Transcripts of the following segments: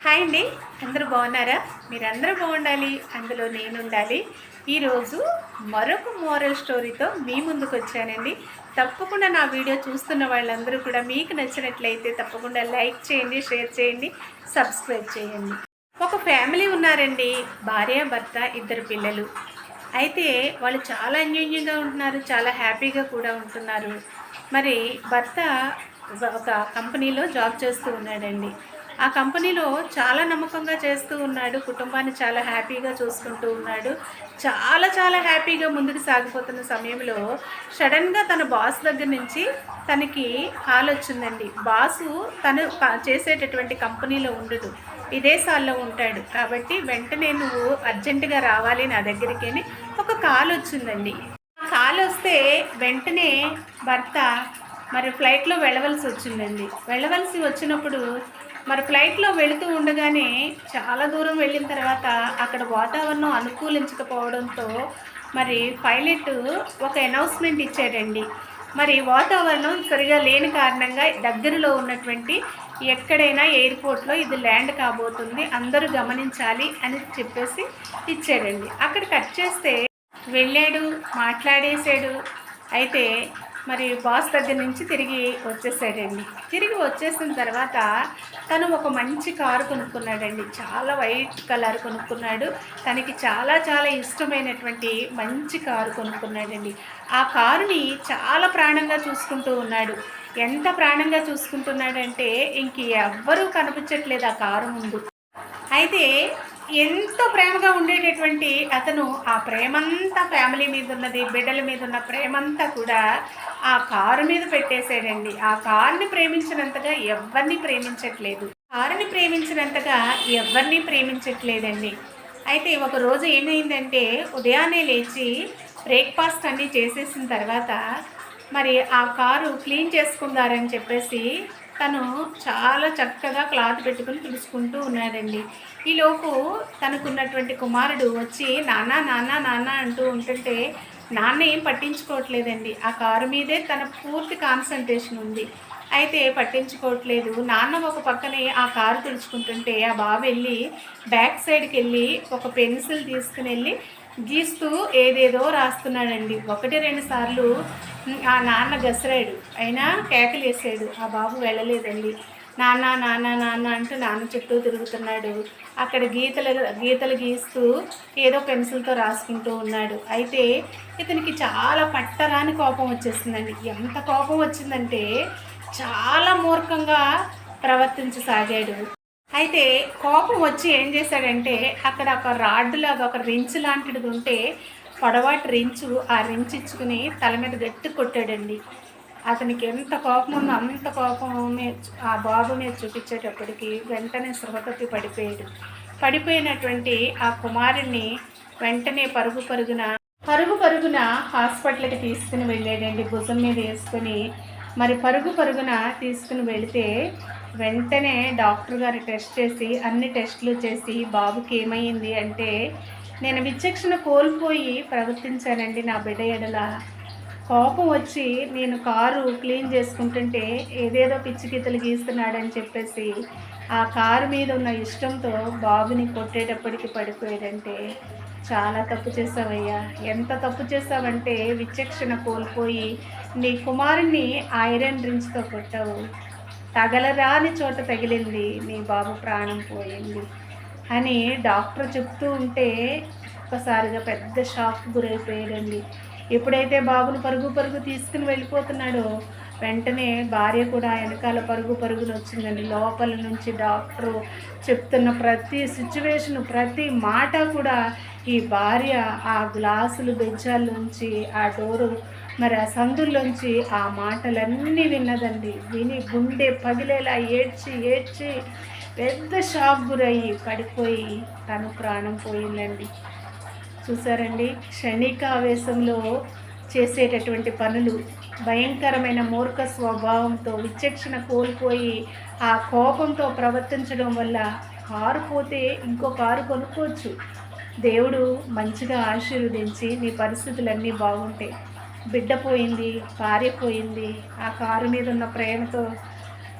Hi అండి. అందరూ బాగున్నారా? మీరందరూ బాగుండాలి. అందులో నేను ఉండాలి ఈరోజు మరొక మోరల్ స్టోరీతో మీ ముందుకు వచ్చానండి. తప్పకుండా నా వీడియో చూస్తున్న వాళ్ళందరూ కూడా మీకు నచ్చినట్లయితే తప్పకుండా లైక్ చేయండి షేర్ చేయండి సబ్స్క్రైబ్ చేయండి. ఒక ఫ్యామిలీ ఉన్నారండి. భార్య భర్త ఇద్దరు పిల్లలు. అయితే వాళ్ళు చాలా అన్యోన్యంగా ఉంటున్నారు చాలా హ్యాపీగా కూడా ఉంటున్నారు. మరి భర్త ఒక కంపెనీలో జాబ్ చేస్తూ ఉన్నాడండి. ఆ కంపెనీలో చాలా నమ్మకంగా చేస్తూ ఉన్నాడు. కుటుంబాన్ని చాలా హ్యాపీగా చూసుకుంటూ ఉన్నాడు. చాలా చాలా హ్యాపీగా ముందుకు సాగిపోతున్న సమయంలో సడన్గా తన బాస్ దగ్గర నుంచి తనకి కాల్ వచ్చిందండి. బాసు తను చేసేటటువంటి కంపెనీలో ఉండదు. విదేశాల్లో ఉంటాడు. కాబట్టి వెంటనే నువ్వు అర్జెంటుగా రావాలి నా దగ్గరికి అని ఒక కాల్ వచ్చిందండి. కాల్ వస్తే వెంటనే భర్త మరి ఫ్లైట్లో వెళ్ళవలసి వచ్చిందండి. వెళ్ళవలసి వచ్చినప్పుడు మరి ఫ్లైట్లో వెళుతూ ఉండగానే చాలా దూరం వెళ్ళిన తర్వాత అక్కడ వాతావరణం అనుకూలించకపోవడంతో మరి పైలట్ ఒక అనౌన్స్మెంట్ ఇచ్చాడండి. మరి వాతావరణం సరిగా లేని కారణంగా దగ్గరలో ఉన్నటువంటి ఎక్కడైనా ఎయిర్పోర్ట్లో ఇది ల్యాండ్ కాబోతుంది అందరూ గమనించాలి అని చెప్పేసి ఇచ్చాడండి. అక్కడ కట్ చేస్తే వెళ్ళాడు మాట్లాడేశాడు. అయితే మరి బాస్ దగ్గర నుంచి తిరిగి వచ్చేసాడండి. తిరిగి వచ్చేసిన తర్వాత తను ఒక మంచి కారు కొనుక్కున్నాడండి. చాలా వైట్ కలర్ కొనుక్కున్నాడు. తనకి చాలా చాలా ఇష్టమైనటువంటి మంచి కారు కొనుక్కున్నాడండి. ఆ కారుని చాలా ప్రాణంగా చూసుకుంటూ ఉన్నాడు. ఎంత ప్రాణంగా చూసుకుంటున్నాడంటే ఇంక ఎవ్వరూ కనిపించట్లేదు ఆ కారు ముందు. అయితే ఎంతో ప్రేమగా ఉండేటటువంటి అతను ఆ ప్రేమంతా ఫ్యామిలీ మీద ఉన్నది బిడ్డల మీద ఉన్న ప్రేమంతా కూడా ఆ కారు మీద పెట్టేశాడండి. ఆ కారుని ప్రేమించినంతగా ఎవరిని ప్రేమించట్లేదు. కారుని ప్రేమించినంతగా ఎవరిని ప్రేమించట్లేదండి. అయితే ఒకరోజు ఏమైందంటే ఉదయాన్నే లేచి బ్రేక్ఫాస్ట్ అన్నీ చేసేసిన తర్వాత మరి ఆ కారు క్లీన్ చేసుకుందారని చెప్పేసి తను చాలా చక్కగా క్లాత్ పెట్టుకుని తుడుచుకుంటూ ఉన్నాడండి. ఈలోపు తనకున్నటువంటి కుమారుడు వచ్చి నాన్న నాన్న నాన్న అంటూ ఉంటుంటే నాన్న ఏం పట్టించుకోవట్లేదండి. ఆ కారు మీదే తన పూర్తి కాన్సన్ట్రేషన్ ఉంది. అయితే పట్టించుకోవట్లేదు. నాన్న ఒక పక్కనే ఆ కారు తుడుచుకుంటుంటే ఆ బాబు వెళ్ళి బ్యాక్ సైడ్కి వెళ్ళి ఒక పెన్సిల్ తీసుకుని వెళ్ళి గీస్తూ ఏదేదో రాస్తున్నాడండి. ఒకటి రెండు సార్లు ఆ నాన్న గసరాడు. అయినా కేకలేసాడు ఆ బాబు వెళ్ళలేదండి. నాన్న నాన్న నాన్న అంటూ నాన్న చుట్టూ తిరుగుతున్నాడు. అక్కడ గీతలు గీతలు గీస్తూ ఏదో పెన్సిల్తో రాసుకుంటూ ఉన్నాడు. అయితే ఇతనికి చాలా పట్టరాని కోపం వచ్చేసిందండి. ఎంత కోపం వచ్చిందంటే చాలా మూర్ఖంగా ప్రవర్తించసాగాడు. అయితే కోపం వచ్చి ఏం చేశాడంటే అక్కడ ఒక రాడ్ లాగా ఒక రించ్ లాంటిది ఉంటే పొడవాటి రించు ఆ రించ్ ఇచ్చుకుని తల మీద గట్టి కొట్టాడండి. అతనికి ఎంత కోపం ఉందో అంత కోపం ఆ బాబు మీద చూపించేటప్పటికి వెంటనే సృహ పడిపోయాడు. పడిపోయినటువంటి ఆ కుమారుణ్ణి వెంటనే పరుగు పరుగున పరుగు పరుగున హాస్పిటల్కి తీసుకుని వెళ్ళాడండి. భుజం మీద వేసుకొని మరి పరుగు పరుగున తీసుకుని వెళితే వెంటనే డాక్టర్ గారు టెస్ట్ చేసి అన్ని టెస్టులు చేసి బాబుకి ఏమైంది? అంటే నేను విచక్షణ కోల్పోయి ప్రవర్తించానండి నా బిడ్డ ఎడల. కోపం వచ్చి నేను కారు క్లీన్ చేసుకుంటుంటే ఏదేదో పిచ్చి గీతలు గీస్తున్నాడని చెప్పేసి ఆ కారు మీద ఉన్న ఇష్టంతో బాబుని కొట్టేటప్పటికి పడిపోయాడంటే చాలా తప్పు చేసావయ్యా ఎంత తప్పు చేసావంటే విచక్షణ కోల్పోయి నీ కుమారుణ్ణి ఐరన్ రించ్తో కొట్టావు. తగలరాని చోట తగిలింది. నీ బాబు ప్రాణం పోయింది అని డాక్టర్ చెప్తూ ఉంటే ఒక్కసారిగా పెద్ద షాక్ గురైపోయాడండి. ఎప్పుడైతే బాబును పరుగు పరుగు తీసుకుని వెళ్ళిపోతున్నాడో వెంటనే భార్య కూడా వెనకాల పరుగు పరుగున వచ్చిందండి. లోపల నుంచి డాక్టరు చెప్తున్న ప్రతి సిచ్యువేషన్ ప్రతి మాట కూడా ఈ భార్య ఆ గ్లాసులు బెజ్జాల్లోంచి ఆ డోరు మరి ఆ సందుల్లోంచి ఆ మాటలన్నీ విన్నదండి. విని గుండె పగిలేలా ఏడ్చి ఏడ్చి పెద్ద షాక్ గురయ్యి పడిపోయి తను ప్రాణం పోయిందండి. చూసారండి? క్షణిక ఆవేశంలో చేసేటటువంటి పనులు భయంకరమైన మూర్ఖ స్వభావంతో విచక్షణ కోల్పోయి ఆ కోపంతో ప్రవర్తించడం వల్ల కారు పోతే ఇంకో కారు కొనుక్కోవచ్చు. దేవుడు మంచిగా ఆశీర్వదించి నీ పరిస్థితులన్నీ బాగుంటాయి బిడ్డ పోయింది భార్య పోయింది. ఆ కారు మీద ఉన్న ప్రేమతో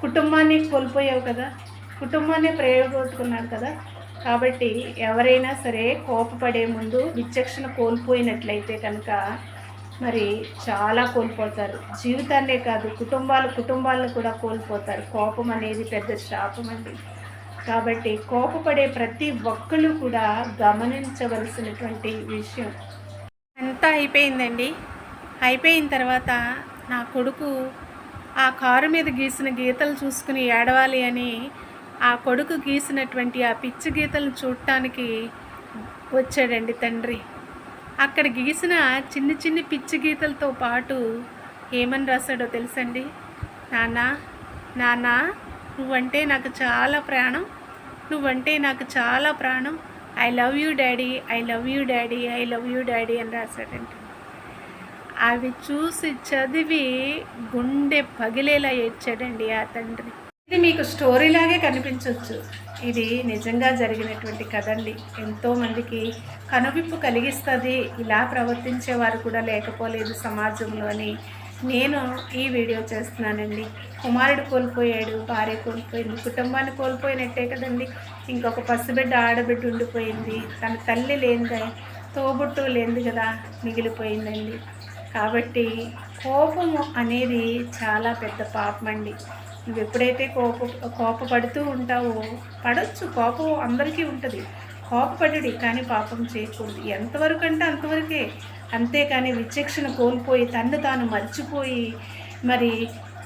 కుటుంబాన్ని కోల్పోయావు కదా. కుటుంబాన్ని ప్రేరగొట్టుకున్నాడు కదా. కాబట్టి ఎవరైనా సరే కోపపడే ముందు విచక్షణ కోల్పోయినట్లయితే కనుక మరి చాలా కోల్పోతారు. జీవితాన్నే కాదు కుటుంబాలు కుటుంబాలను కూడా కోల్పోతారు. కోపం అనేది పెద్ద శాపం అండి. కాబట్టి కోపపడే ప్రతి ఒక్కళ్ళు కూడా గమనించవలసినటువంటి విషయం. అంతా అయిపోయిందండి? అయిపోయిన తర్వాత నా కొడుకు ఆ కారు మీద గీసిన గీతలు చూసుకుని ఏడవాలి అని ఆ కొడుకు గీసినటువంటి ఆ పిచ్చి గీతలు చూడటానికి వచ్చాడండి తండ్రి. అక్కడ గీసిన చిన్ని చిన్ని పిచ్చి గీతలతో పాటు ఏమని రాశాడో తెలుసండి? నాన్న నాన్న నువ్వంటే నాకు చాలా ప్రాణం. నువ్వంటే నాకు చాలా ప్రాణం. I love you daddy I love you daddy I love you daddy అని రాశాడండి అవి చూసి చదివి గుండె పగిలేలా ఏడ్చాడండి ఆ తండ్రి. ఇది మీకు స్టోరీలాగే కనిపించవచ్చు ఇది నిజంగా జరిగినటువంటి కథ అండి ఎంతోమందికి కనువిప్పు కలిగిస్తుంది. ఇలా ప్రవర్తించే వారు కూడా లేకపోలేదు సమాజంలో అని నేను ఈ వీడియో చేస్తున్నానండి. కుమారుడు కోల్పోయాడు భార్య కోల్పోయింది కుటుంబాన్ని కోల్పోయినట్టే కదండి. ఇంకొక పసిబిడ్డ ఆడబిడ్డ ఉండిపోయింది. తన తల్లి లేనిదే తోబుట్టు లేనిది కదా మిగిలిపోయిందండి. కాబట్టి కోపము అనేది చాలా పెద్ద పాపం అండి నువ్వు ఎప్పుడైతే కోప కోపపడుతూ ఉంటావో పడవచ్చు కోపం అందరికీ ఉంటుంది. కోపపడుడి కానీ పాపం చేయకూడదు. ఎంతవరకు అంటే అంతవరకే. అంతేకాని విచక్షణ కోల్పోయి తన్ను తాను మర్చిపోయి మరి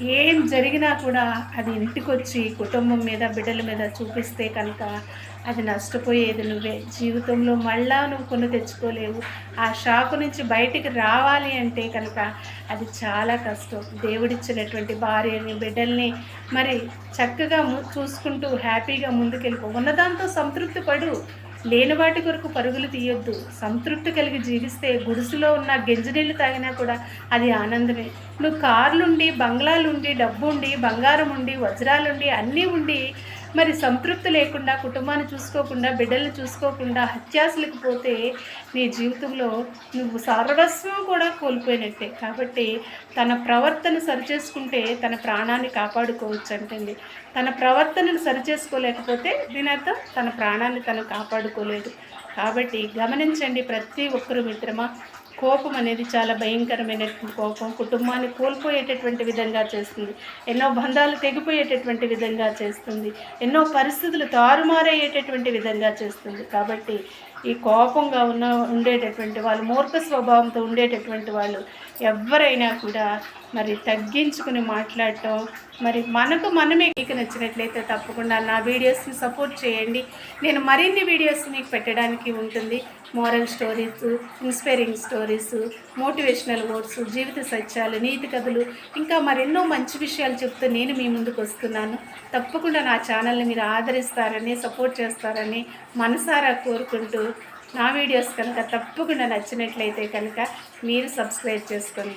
ఏం జరిగినా కూడా అది ఇంటికొచ్చి కుటుంబం మీద బిడ్డల మీద చూపిస్తే కనుక అది నష్టపోయేది నువ్వే. జీవితంలో మళ్ళా నువ్వు కొను తెచ్చుకోలేవు. ఆ షాకు నుంచి బయటికి రావాలి అంటే కనుక అది చాలా కష్టం. దేవుడిచ్చినటువంటి భార్యని బిడ్డల్ని మరి చక్కగా చూసుకుంటూ హ్యాపీగా ముందుకెళ్ళిపో. ఉన్నదాంతో సంతృప్తి పడు. లేని వాటి కొరకు పరుగులు తీయొద్దు. సంతృప్తి కలిగి జీవిస్తే గుడిసులో ఉన్న గెంజినీళ్ళు తాగినా కూడా అది ఆనందమే. నువ్వు కార్లుండి బంగ్లాలుండి డబ్బు ఉండి బంగారం ఉండి వజ్రాలుండి అన్నీ ఉండి మరి సంతృప్తి లేకుండా కుటుంబాన్ని చూసుకోకుండా బిడ్డల్ని చూసుకోకుండా హత్యాసులకు పోతే నీ జీవితంలో నువ్వు సర్వస్వం కూడా కోల్పోయినట్టే. కాబట్టి తన ప్రవర్తన సరిచేసుకుంటే తన ప్రాణాన్ని కాపాడుకోవచ్చు అంటుంది. తన ప్రవర్తనను సరిచేసుకోలేకపోతే దీని అర్థం తన ప్రాణాన్ని తను కాపాడుకోలేదు. కాబట్టి గమనించండి ప్రతి ఒక్కరు మిత్రమా కోపం అనేది చాలా భయంకరమైనటువంటి కోపం. కుటుంబాన్ని కోల్పోయేటటువంటి విధంగా చేస్తుంది. ఎన్నో బంధాలు తెగిపోయేటటువంటి విధంగా చేస్తుంది. ఎన్నో పరిస్థితులు తారుమారయ్యేటటువంటి విధంగా చేస్తుంది. కాబట్టి ఈ కోపంగా ఉన్న ఉండేటటువంటి వాళ్ళు మూర్ఖ స్వభావంతో ఉండేటటువంటి వాళ్ళు ఎవరైనా కూడా మరి తగ్గించుకుని మాట్లాడటం మరి మనకు మనమే మీకు నచ్చినట్లయితే తప్పకుండా నా వీడియోస్ని సపోర్ట్ చేయండి. నేను మరిన్ని వీడియోస్ మీకు పెట్టడానికి ఉంటుంది. Moral stories inspiring stories motivational words జీవిత సత్యాలు నీతి కథలు ఇంకా మరెన్నో మంచి విషయాలు చెప్తూ నేను మీ ముందుకు వస్తున్నాను. తప్పకుండా నా ఛానల్ని మీరు ఆదరిస్తారని సపోర్ట్ చేస్తారని మనసారా కోరుకుంటూ నా వీడియోస్ కనుక తప్పకుండా నచ్చినట్లయితే కనుక మీరు సబ్స్క్రైబ్ చేసుకోండి.